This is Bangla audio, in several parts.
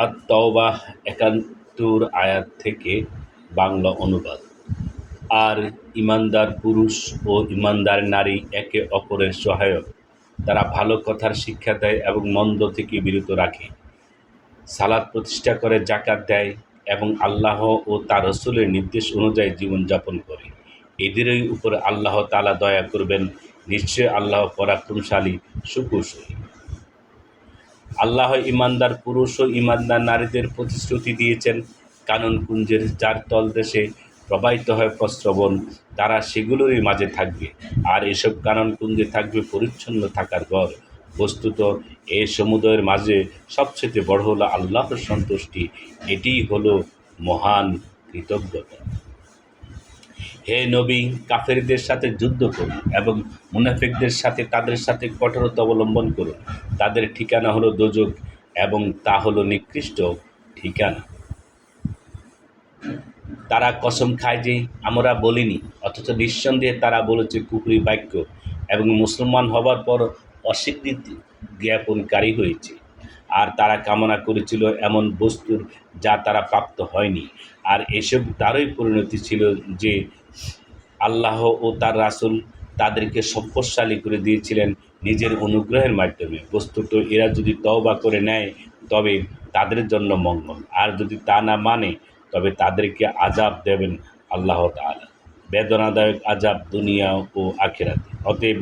আর তওবাহ একাত্তর আয়াত থেকে বাংলা অনুবাদ। আর ইমানদার পুরুষ ও ইমানদার নারী একে অপরের সহায়ক। তারা ভালো কথার শিক্ষা দেয় এবং মন্দ থেকে বিরত রাখে। সালাদ প্রতিষ্ঠা করে জাকাত দেয় এবং আল্লাহ ও তার রসুলের নির্দেশ অনুযায়ী জীবনযাপন করে। এদেরই উপর আল্লাহ তালা দয়া করবেন। নিশ্চয় আল্লাহ পরাক্রমশালী, সুকুশলী। আল্লাহ ইমানদার পুরুষ ও ইমানদার নারীদের প্রতিশ্রুতি দিয়েছেন কানন কুঞ্জের যার তলদেশে প্রবাহিত হয় প্রস্রবণ। তারা সেগুলোরই মাঝে থাকবে। আর এসব কানন কুঞ্জে থাকবে পরিচ্ছন্ন থাকার ঘর। বস্তুত এ সমুদয়ের মাঝে সবচেয়ে বড় হলো আল্লাহর সন্তুষ্টি। এটিই হলো মহান কৃতজ্ঞতা। হে নবী, কাফেরদের সাথে যুদ্ধ করুন এবং মুনাফিকদের সাথে, তাদের সাথে কঠোরতা অবলম্বন করুন। তাদের ঠিকানা হলো দোজক এবং তা হলো নিকৃষ্ট ঠিকানা। তারা কসম খায় যে আমরা বলিনি, অথচ নিঃসন্দেহে তারা বলেছে কুকুরি বাক্য এবং মুসলমান হবার পর অস্বীকৃতি জ্ঞাপনকারী হয়েছে। আর তারা কামনা করেছিল এমন বস্তুর যা তারা প্রাপ্ত হয়নি। আর এসব তারই পরিণতি ছিল যে আল্লাহ ও তার রাসুল তাদেরকে সম্পদশালী করে দিয়েছিলেন নিজের অনুগ্রহের মাধ্যমে। বস্তুত এরা যদি তওবা করে নেয়, তবে তাদের জন্য মঙ্গল। আর যদি তা না মানে তবে তাদেরকে আজাব দেবেন আল্লাহ তালা বেদনাদায়ক আজাব দুনিয়া ও আখেরাতে। অতএব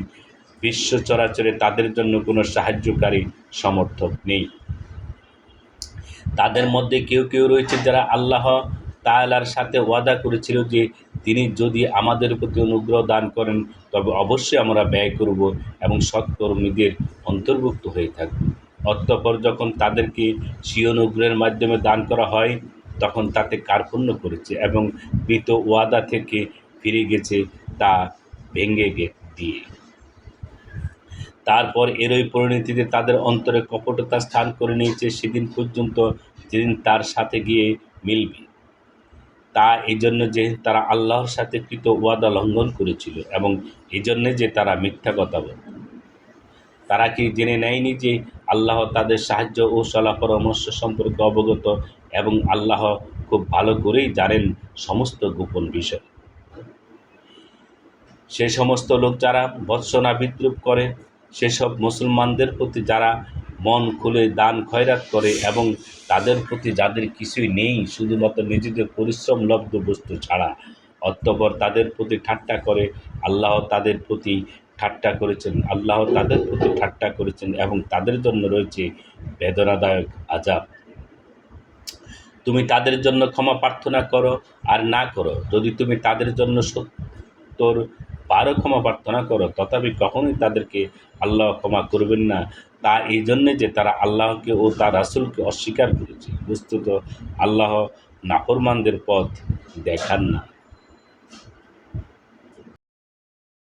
বিশ্ব চরাচরে তাদের জন্য কোনো সাহায্যকারী সমর্থক নেই। তাদের মধ্যে কেউ কেউ রয়েছে যারা আল্লাহ তালার সাথে ওয়াদা করেছিল যে তিনি যদি আমাদের প্রতি অনুগ্রহ দান করেন, তবে অবশ্যই আমরা ব্যয় করব এবং সৎকর্মীদের অন্তর্ভুক্ত হয়ে থাকব। অতঃপর যখন তাদেরকে স্বীয় অনুগ্রহের মাধ্যমে দান করা হয়, তখন তাতে কার্পণ্য করেছে এবং কৃত ওয়াদা থেকে ফিরে গেছে তা ভেঙে দিয়ে। তারপর এরই পরিণতিতে তাদের অন্তরে কপটতা স্থান করে নিয়েছে সেদিন পর্যন্ত যেদিন তার সাথে গিয়ে মিলবে। তা এই জন্য যে তারা আল্লাহর সাথে কৃত ওয়াদা লঙ্ঘন করেছিল এবং এই জন্যে যে তারা মিথ্যা কথা বলত তারা কি জেনে নেয়নি যে আল্লাহ তাদের সাহায্য ও সলা পরামর্শ সম্পর্কে অবগত এবং আল্লাহ খুব ভালো করেই জানেন সমস্ত গোপন বিষয়? সে সমস্ত লোক যারা ভৎসনা বিদ্রুপ করে সেসব মুসলমানদের প্রতি যারা মন খুলে দান খয়রাত করে এবং তাদের প্রতি যাদের কিছুই নেই, শুধুমাত্র নিজেদের পরিশ্রম লব্ধ বস্তু ছাড়া, অতঃপর তাদের প্রতি ঠাট্টা করে, আল্লাহ তাদের প্রতি ঠাট্টা করেছেন, আল্লাহ তাদের প্রতি ঠাট্টা করেছেন এবং তাদের জন্য রয়েছে বেদনাদায়ক আজাব তুমি তাদের জন্য ক্ষমা প্রার্থনা করো আর না করো। যদি তুমি তাদের জন্য সত্তর বারো ক্ষমা প্রার্থনা করো, তথাপি কখনোই তাদেরকে আল্লাহ ক্ষমা করবেন না। তা এই জন্যে যে তারা আল্লাহকে ও তার রাসুলকে অস্বীকার করেছে। বস্তুত আল্লাহ নাফরমানদের পথ দেখান না।